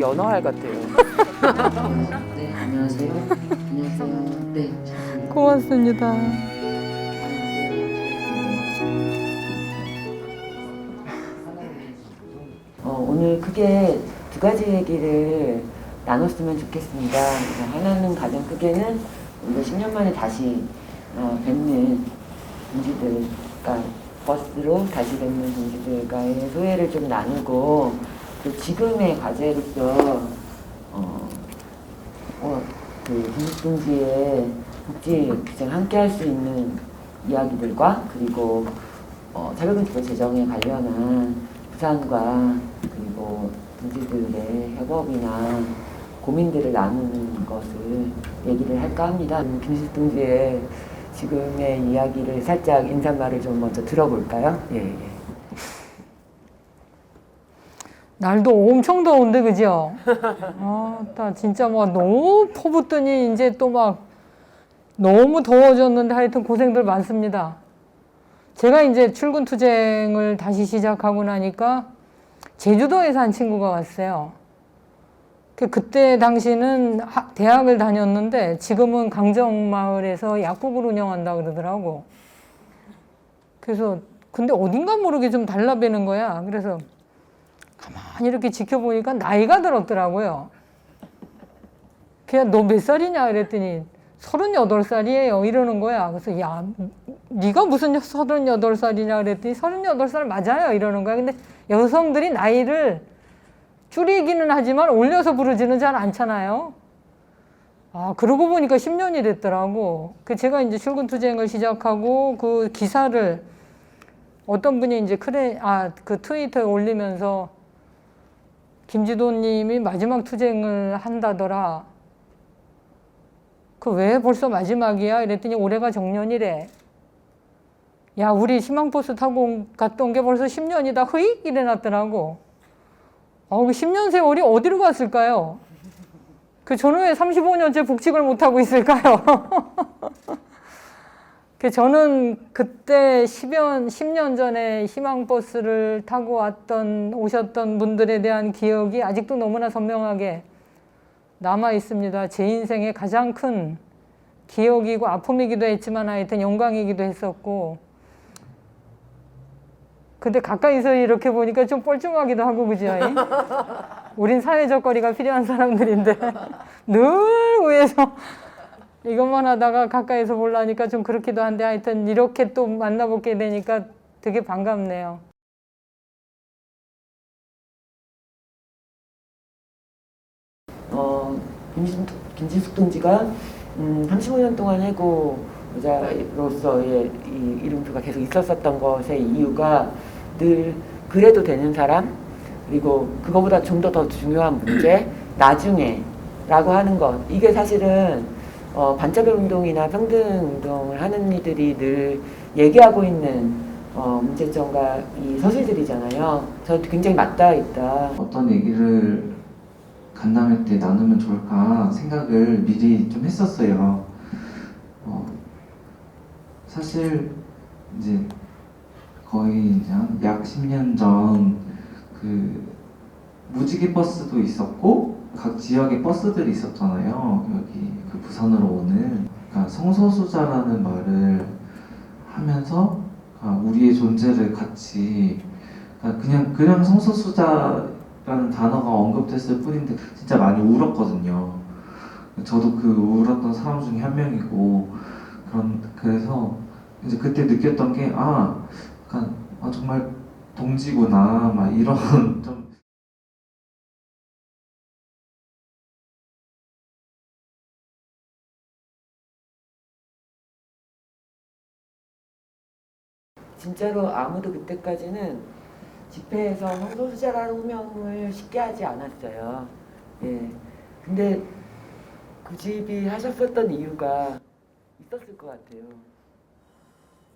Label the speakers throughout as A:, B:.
A: 연어알 같아요.
B: 네, 안녕하세요. 안녕하세요. 네, 잘
C: 고맙습니다.
D: 어, 오늘 크게 두 가지 얘기를 나눴으면 좋겠습니다. 그래서 하나는 가장 크게는 우리가 10년 만에 다시 어, 뵙는 동지들, 그러니까 버스로 다시 뵙는 동지들과의 소회를 좀 나누고 또 지금의 과제로서 어, 어, 그 국립동지의 복지 규정 함께 할 수 있는 이야기들과 그리고 어, 사회금지법 제정에 관련한 부산과 그리고 동지들의 협업이나 고민들을 나누는 것을 얘기를 할까 합니다. 음, 김식 동지의 지금의 이야기를 살짝 인사말을 좀 먼저 들어볼까요? 예, 예.
C: 날도 엄청 더운데 그죠? 아, 나 진짜 막 너무 퍼붓더니 이제 또 막 너무 더워졌는데 하여튼 고생들 많습니다. 제가 이제 출근 투쟁을 다시 시작하고 나니까 제주도에서 한 친구가 왔어요. 그 그때 당시는 하- 대학을 다녔는데 지금은 강정마을에서 약국을 운영한다 그러더라고. 그래서 근데 어딘가 모르게 좀 달라배는 거야. 그래서 가만히 이렇게 지켜보니까 나이가 들었더라고요. 그냥 너 몇 살이냐 그랬더니 서른여덟 살이에요 이러는 거야. 그래서 야 네가 무슨 서른여덟 살이냐 그랬더니 서른여덟 살 맞아요 이러는 거야. 근데 여성들이 나이를 줄이기는 하지만 올려서 부르지는 잘 않잖아요. 아 그러고 보니까 10년이 됐더라고. 그 제가 이제 출근 투쟁을 시작하고 그 기사를 어떤 분이 이제 크레 아 그 트위터에 올리면서 김지도님이 마지막 투쟁을 한다더라. 그 왜 벌써 마지막이야? 이랬더니 올해가 정년이래. 야, 우리 희망버스 타고 온- 갔던 게 벌써 10년이다. 흐익 이래놨더라고. 어, 그 10년 세월이 어디로 갔을까요? 그 저는 왜 35년째 복직을 못하고 있을까요? 그 저는 그때 10년, 10년 전에 희망버스를 타고 왔던, 오셨던 분들에 대한 기억이 아직도 너무나 선명하게 남아 있습니다. 제 인생의 가장 큰 기억이고 아픔이기도 했지만 하여튼 영광이기도 했었고. 근데 가까이서 이렇게 보니까 좀 뻘쭘하기도 하고 그죠? 우린 사회적 거리가 필요한 사람들인데 늘 위에서 이것만 하다가 가까이서 보려니까 좀 그렇기도 한데 하여튼 이렇게 또 만나보게 되니까 되게 반갑네요.
D: 어, 김진숙, 김진숙 동지가 음, 35년 동안 해고자로서의 이 이름표가 계속 있었었던 것의 이유가 늘 그래도 되는 사람 그리고 그거보다 좀 더 더 중요한 문제 나중에 라고 하는 것 이게 사실은 어, 반차별 운동이나 평등 운동을 하는 이들이 늘 얘기하고 있는 어, 문제점과 이 서술들이잖아요. 저 굉장히 맞닿아 있다.
E: 어떤 얘기를 간담회 때 나누면 좋을까 생각을 미리 좀 했었어요. 어, 사실 이제 거의 이제 한약 10년 전 그 무지개 버스도 있었고 각 지역에 버스들이 있었잖아요. 여기 그 부산으로 오는 그러니까 성소수자라는 말을 하면서 아, 우리의 존재를 같이 그러니까 그냥 그냥 성소수자라는 단어가 언급됐을 뿐인데 진짜 많이 울었거든요. 저도 그 울었던 사람 중에 한 명이고 그런 그래서 이제 그때 느꼈던 게 아, 약간 아, 정말 동지구나 막 이런 좀
D: 진짜로 아무도 그때까지는 집회에서 성소수자라는 호명을 쉽게 하지 않았어요. 예. 근데 구집이 하셨었던 이유가 있었을 것 같아요.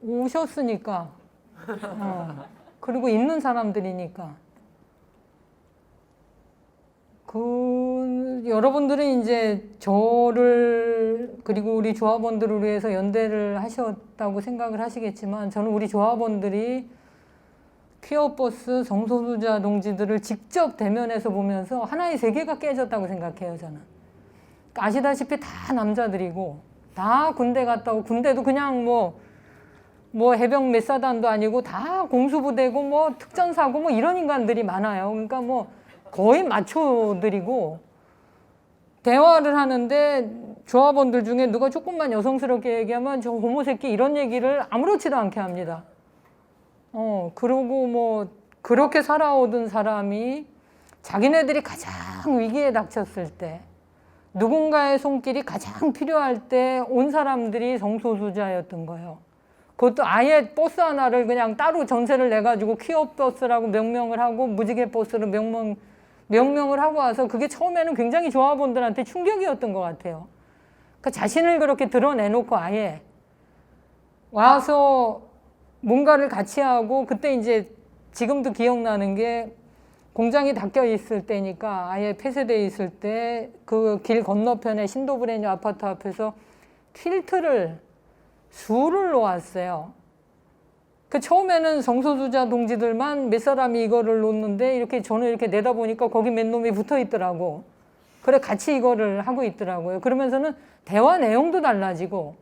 C: 오셨으니까. 어. 그리고 있는 사람들이니까. 그 여러분들은 이제 저를 그리고 우리 조합원들을 위해서 연대를 하셨다고 생각을 하시겠지만 저는 우리 조합원들이 퀴어버스 성소수자 동지들을 직접 대면해서 보면서 하나의 세계가 깨졌다고 생각해요, 저는. 그러니까 아시다시피 다 남자들이고, 다 군대 갔다 오고, 군대도 그냥 뭐, 뭐 해병 몇 사단도 아니고 다 공수부대고 뭐 특전사고 뭐 이런 인간들이 많아요. 그러니까 뭐 거의 마초들이고 대화를 하는데 조합원들 중에 누가 조금만 여성스럽게 얘기하면 저 호모 새끼 이런 얘기를 아무렇지도 않게 합니다. 어, 그러고 뭐 그렇게 살아오던 사람이 자기네들이 가장 위기에 닥쳤을 때 누군가의 손길이 가장 필요할 때 온 사람들이 성소수자였던 거예요. 그것도 아예 버스 하나를 그냥 따로 전세를 내가지고 퀴어 버스라고 명명을 하고 무지개 버스로 명명, 명명을 하고 와서 그게 처음에는 굉장히 조합원들한테 충격이었던 것 같아요. 그 자신을 그렇게 드러내놓고 아예 와서 뭔가를 같이 하고 그때 이제 지금도 기억나는 게 공장이 닫혀 있을 때니까 아예 폐쇄돼 있을 때 그 길 건너편에 신도브레뉴 아파트 앞에서 퀼트를 수를 놓았어요. 그 처음에는 성소수자 동지들만 몇 사람이 이거를 놓는데 이렇게 저는 이렇게 내다보니까 거기 몇 놈이 붙어 있더라고. 그래 같이 이거를 하고 있더라고요. 그러면서는 대화 내용도 달라지고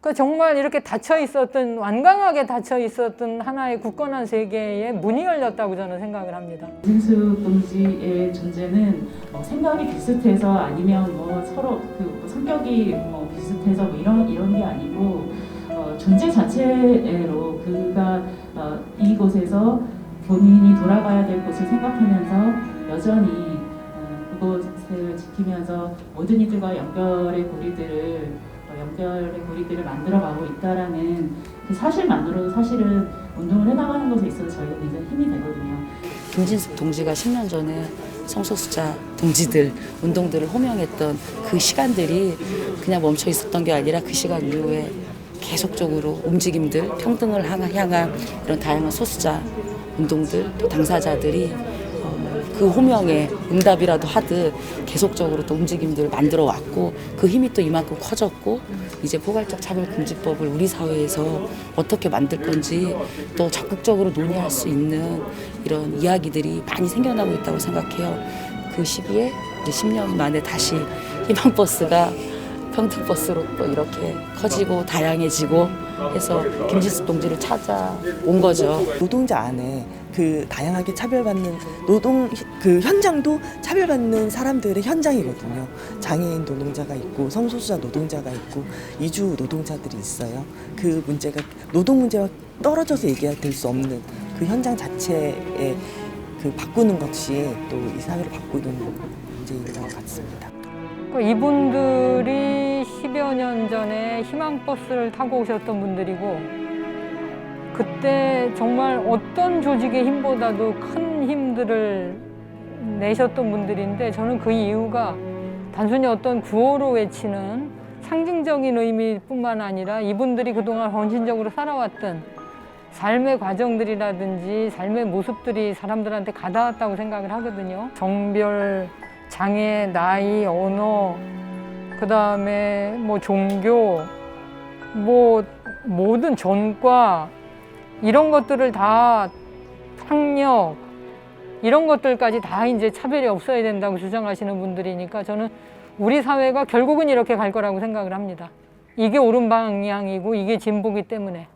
C: 그 정말 이렇게 닫혀 있었던 완강하게 닫혀 있었던 하나의 굳건한 세계에 문이 열렸다고 저는 생각을 합니다.
A: 김진숙 동지의 존재는 뭐 생각이 비슷해서 아니면 뭐 서로 그뭐 성격이 뭐 비슷해서 뭐 이런 이런 게 아니고 어, 존재 자체로 그가 어, 이곳에서 본인이 돌아가야 될 곳을 생각하면서 여전히 어, 그곳을 지키면서 모든 이들과 연결의 고리들을 어, 연결의 고리들을 만들어가고 있다라는 그 사실만으로도 사실은 운동을 해나가는 것에 있어서 저희가 굉장히 힘이 되거든요.
B: 김진숙 동지가 10년 전에 성소수자 동지들 운동들을 호명했던 그 시간들이 그냥 멈춰 있었던 게 아니라 그 시간 이후에 계속적으로 움직임들 평등을 향- 향한 이런 다양한 소수자 운동들 또 당사자들이 어, 그 호명에 응답이라도 하듯 계속적으로 또 움직임들을 만들어 왔고 그 힘이 또 이만큼 커졌고 이제 포괄적 차별금지법을 우리 사회에서 어떻게 만들 건지 또 적극적으로 논의할 수 있는 이런 이야기들이 많이 생겨나고 있다고 생각해요. 그 시기에 이제 10년 만에 다시 희망버스가 평등버스로 또 이렇게 커지고 다양해지고 해서 김지숙 동지를 찾아온 거죠.
F: 노동자 안에 그 다양하게 차별받는 노동 그 현장도 차별받는 사람들의 현장이거든요. 장애인 노동자가 있고 성소수자 노동자가 있고 이주 노동자들이 있어요. 그 문제가 노동 문제와 떨어져서 얘기할 수 없는 그 현장 자체에 그 바꾸는 것이 또 이 사회를 바꾸는 문제인 것 같습니다.
C: 그 이분들이 10여 년 전에 희망버스를 타고 오셨던 분들이고 그때 정말 어떤 조직의 힘보다도 큰 힘들을 내셨던 분들인데 저는 그 이유가 단순히 어떤 구호로 외치는 상징적인 의미뿐만 아니라 이분들이 그동안 헌신적으로 살아왔던 삶의 과정들이라든지 삶의 모습들이 사람들한테 가닿았다고 생각을 하거든요. 정별, 장애, 나이, 언어, 그 다음에 뭐 종교, 뭐 모든 전과 이런 것들을 다 학력 이런 것들까지 다 이제 차별이 없어야 된다고 주장하시는 분들이니까 저는 우리 사회가 결국은 이렇게 갈 거라고 생각을 합니다. 이게 옳은 방향이고 이게 진보기 때문에.